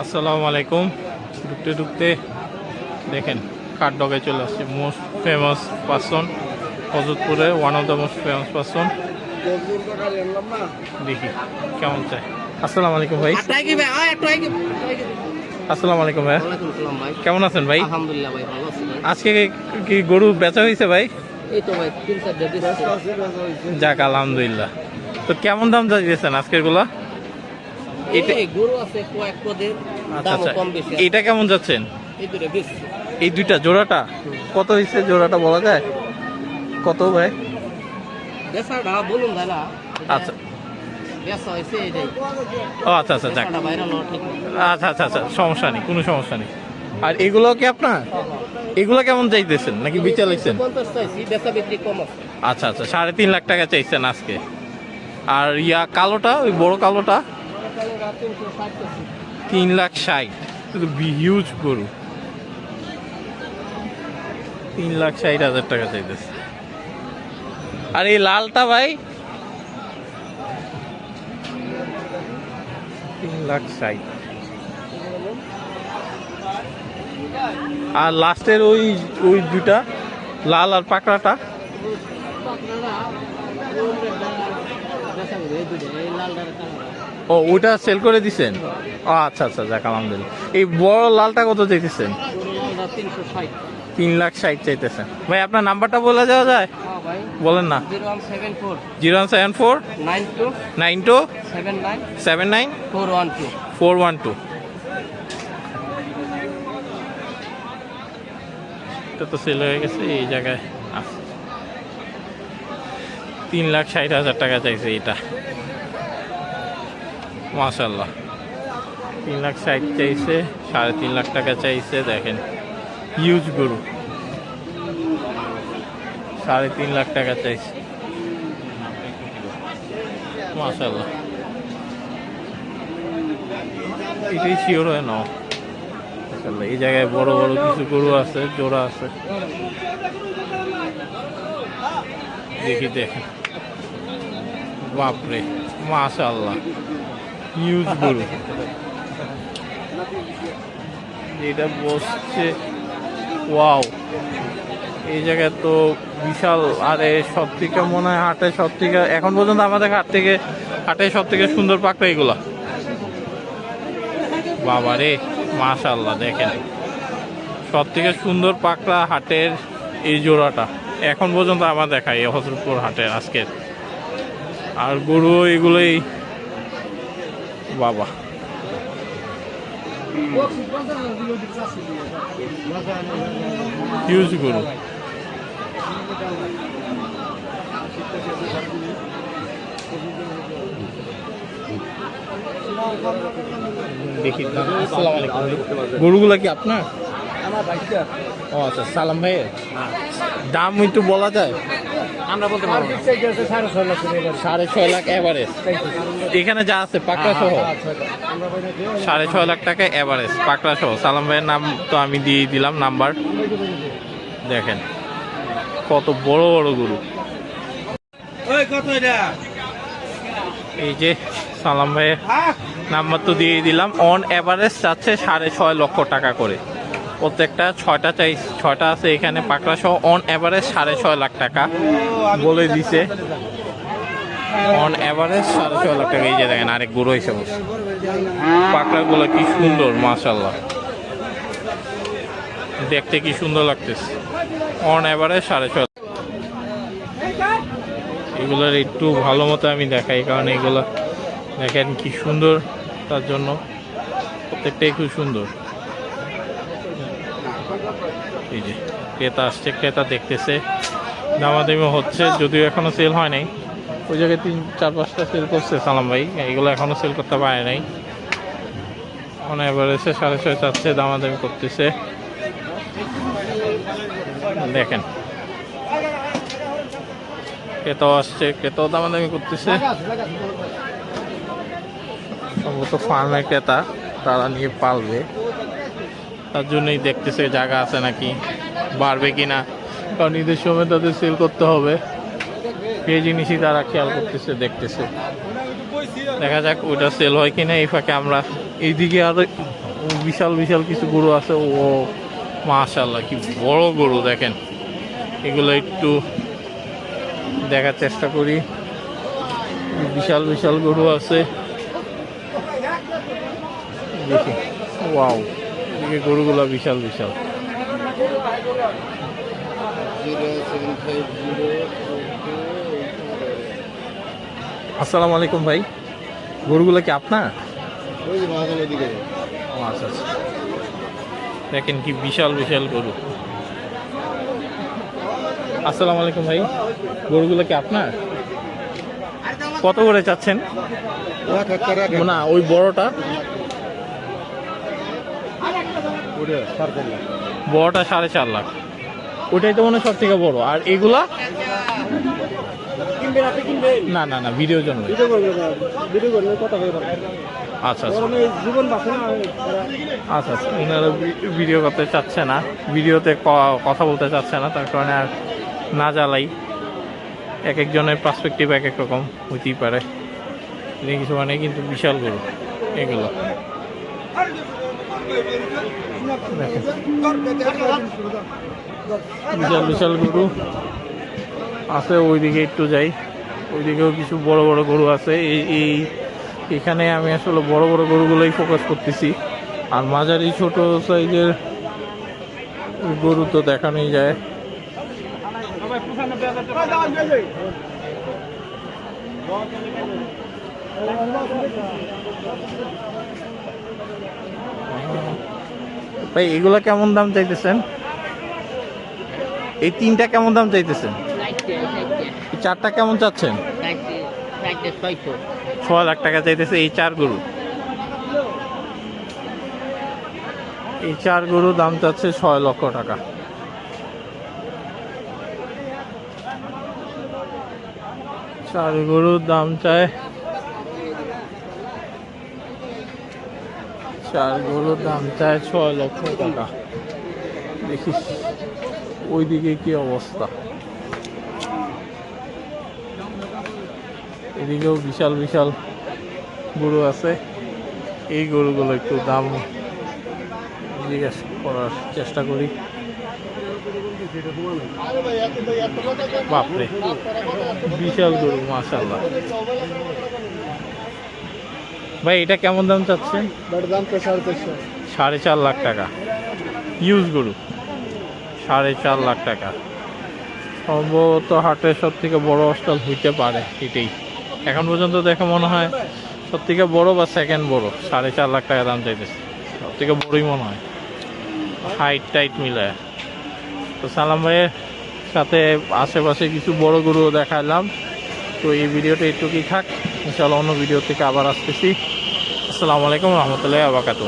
আসসালামু আলাইকুম। ঢুকতে ঢুকতে দেখেন কাঠ ডগে চলে আসছে। Most famous person হজরতপুরে one of the most famous person দেখি কেমন চাই আসসালামু আলাইকুম ভাই। আসসালামু আলাইকুম ভাই। কেমন আছেন ভাই? আলহামদুলিল্লাহ ভাই ভালো আছি আজকে কি- কি গরু বেচা হয়েছে ভাই? এই তো ভাই তিন চার যাক আলহামদুলিল্লাহ। তো কেমন দাম চাইছেন আজকেরগুলা এটা গরু আছে কয়েক পদের আচ্ছা দাম আচ্ছা। কম বেশি এটা কেমন যাচ্ছেন? এই দুটো বেশ এই দুইটা জোড়াটা? কত হয়েছে জোড়াটা বলা যায়? কত ভাই? বলুন আচ্ছা। ও আচ্ছা আচ্ছা যাক। আচ্ছা আচ্ছা আচ্ছা সমস্যা নেই কোনো সমস্যা নেই। আর এগুলো কি আপনার? এগুলো কেমন চাইতেছেন? নাকি বিচা লাগছেন আচ্ছা আচ্ছা সাড়ে তিন লাখ টাকা চাইছেন আজকে। আর ইয়া কালোটা ওই বড় কালোটা? তিন লাখ ষাট। হিউজ গরু। তিন লাখ ষাট হাজার টাকা চাইতেছে। আর এই লালটা ভাই? তিন লাখ ষাট। আর লাস্টের ওই ওই দুটা, লাল আর পাকড়াটা? লাল ও ওইটা সেল করে দিছেন? ও আচ্ছা আচ্ছা যাক, আলহামদুলিল্লাহ। এই বড় লালটা কত ষাট তিন লাখ ষাট চাইতেছেন। ভাই, আপনার নাম্বারটা বলে দেওয়া যায়? বলেন না। Zero one seven four nine two, seven nine four one two. এটা তো সেল হয়ে গেছে, এই জায়গায় তিন লাখ ষাট হাজার টাকা চাইছে এটা। মাশাল্লাহ তিন লাখ ষাট চাইছে, সাড়ে তিন লাখ টাকা চাইছে, দেখেন। হিউজ গরু। সাড়ে তিন লাখ টাকা চাইছে। মাশাল্লাহ এটাই শিওর হয় না। এই জায়গায় বড় বড় কিছু গরু আছে, জোড়া আছে। দেখি, দেখেন। বাপরে মাশাল্লাহ হিউজ গরু এটা বসছে, ওয়াও। এই জায়গায় তো বিশাল, আরে সব থেকে মনে হয় হাটে সব থেকে এখন পর্যন্ত আমাদের হাট থেকে, হাটে সব থেকে সুন্দর পাকড়া এগুলা। বাবা রে মাশাল্লাহ দেখেন। সব থেকে সুন্দর পাকড়া হাটের এই জোড়াটা। এখন পর্যন্ত আমার দেখায় এই হজরতপুর হাটের আজকের। আর গরু এগুলোই বাবা। হিউজ গরু দেখি আসসালামু আলাইকুম। গরুগুলা কি আপনার? ও আচ্ছা সালাম ভাই দাম একটু বলা যায়? আমরা বলতে পারব সাড়ে ছয় লাখ এভারেজ। এখানে যা আছে পাকড়া সহ। সাড়ে ছয় লাখ টাকা এভারেজ পাকড়া সহ। সালাম ভাইয়ের নাম তো আমি দিয়ে দিলাম নাম্বার। দেখেন কত বড় বড় গরু। এই যে সালাম ভাইয়ের নাম্বার তো দিয়ে দিলাম। অন এভারেজ চাচ্ছে সাড়ে ছয় লক্ষ টাকা করে। প্রত্যেকটা ছয়টা চাই, ছয়টা আছে এখানে পাকড়া সহ অন এভারেজ সাড়ে ছয় লাখ টাকা বলে দিছে। অন এভারেজ সাড়ে ছয় লাখ টাকা, এই যে দেখেন আরেক গুঁড়ো হিসেবে পাকড়াগুলো কি সুন্দর মাশাল্লাহ দেখতে কি সুন্দর লাগতেছে। অন এভারেজ সাড়ে ছয় এগুলোর একটু ভালো মতো আমি দেখাই, কারণ এগুলো দেখেন কি সুন্দর তার জন্য। প্রত্যেকটাই খুব সুন্দর। এই যে, ক্রেতা আসছে, ক্রেতা দেখতেছে। দামাদামি হচ্ছে, যদিও এখনও সেল হয় নাই। ওই জায়গায় তিন, চার, পাঁচটা সেল করছে সালাম ভাই। এগুলো এখনও সেল করতে পারে নাই। এবার এসে সাড়ে ছয় চাচ্ছে, দামাদামি করতেছে। দেখেন। ক্রেতাও আসছে, ক্রেতাও দামাদামি করতেছে। সম্ভবত ফার্মের ক্রেতা, তারা নিয়ে পালবে। তার জন্যই দেখতেছে জায়গা আছে নাকি, বাড়বে কি না কারণ ঈদের সময় তাদের সেল করতে হবে। সেই জিনিসই তারা খেয়াল করতেছে, দেখতেছে। দেখা যাক ওইটা সেল হয় কি না এই ফাঁকে আমরা এইদিকে আর বিশাল বিশাল কিছু গরু আছে। ও মাশাল্লাহ কি বড় গরু, দেখেন। এগুলো একটু দেখার চেষ্টা করি। বিশাল বিশাল গরু আছে। দেখি। ওয়াও। এদিকে গরুগুলো বিশাল বিশাল। আসসালামু আলাইকুম ভাই। গরুগুলো কি আপনার আচ্ছা আচ্ছা। দেখেন কি বিশাল বিশাল গরু। আসসালামু আলাইকুম ভাই। গরুগুলো কি আপনার কত করে চাচ্ছেন? না ওই বড়টা? বড়টা সাড়ে চার লাখ। ওটাই তো মনে হয় সব থেকে বড়। আর এগুলা? কিনবেন না না না ভিডিওর জন্য। ভিডিও করবেন না ভিডিও করলে কথা বলবেন। আচ্ছা আচ্ছা। তারা আচ্ছা আচ্ছা। ওনারা ভিডিও করতে চাচ্ছে না। ভিডিওতে কথা বলতে চাচ্ছে না তার কারণে আর না জ্বালাই। এক একজনের পার্সপেক্টিভ এক এক রকম হইতেই পারে। কিছু মানে কিন্তু বিশাল গরু এগুলো। বিশাল বিশাল গরু আছে, ওইদিকে একটু যাই। ওইদিকেও কিছু বড় বড় গরু আছে। এই এই, এখানে আমি আসলে বড় বড় গরুগুলোই ফোকাস করতেছি। আর মাঝারি ছোট সাইজের গরু তো দেখানোই যায়। ভাই, এগুলো কেমন দাম চাইতেছেন? এই তিনটা কেমন দাম চাইতেছেন? চারটা কেমন চাচ্ছেন? ছয় লাখ টাকা চাইতেছে এই চার গরু। এই চার গরু দাম চাচ্ছে ছয় লক্ষ টাকা। চার গরুর দাম চায় চার গরুর দাম চায় ছয় লক্ষ টাকা। দেখিস ওইদিকে কি অবস্থা। এদিকেও বিশাল বিশাল গরু আছে। এই গরুগুলো একটু দাম জিজ্ঞেস করার চেষ্টা করি। বাপরে, বিশাল গরু মাশাল্লাহ ভাই এটা কেমন দাম তো সাড়ে চারশো সাড়ে চার লাখ টাকা। ইউজ গরু। সাড়ে চার লাখ টাকা। সম্ভবত হাটের সব থেকে বড় স্টল হইতে পারে এটাই। এখন পর্যন্ত দেখে মনে হয় সব থেকে বড় বা সেকেন্ড বড়। সাড়ে চার লাখ টাকা দাম চাইতেছে। সব থেকে বড়ই মনে হয়। হাইট টাইট মিলায় তো সালাম ভাইয়ের সাথে আশেপাশে কিছু বড় গরুও দেখালাম। তো এই ভিডিওটা একটুকুই থাক। ইনশাল্লাহ অন্য ভিডিও থেকে আবার আসতেছি। আসসালামু আলাইকুম রহমতুল্লাহ আবাকাতু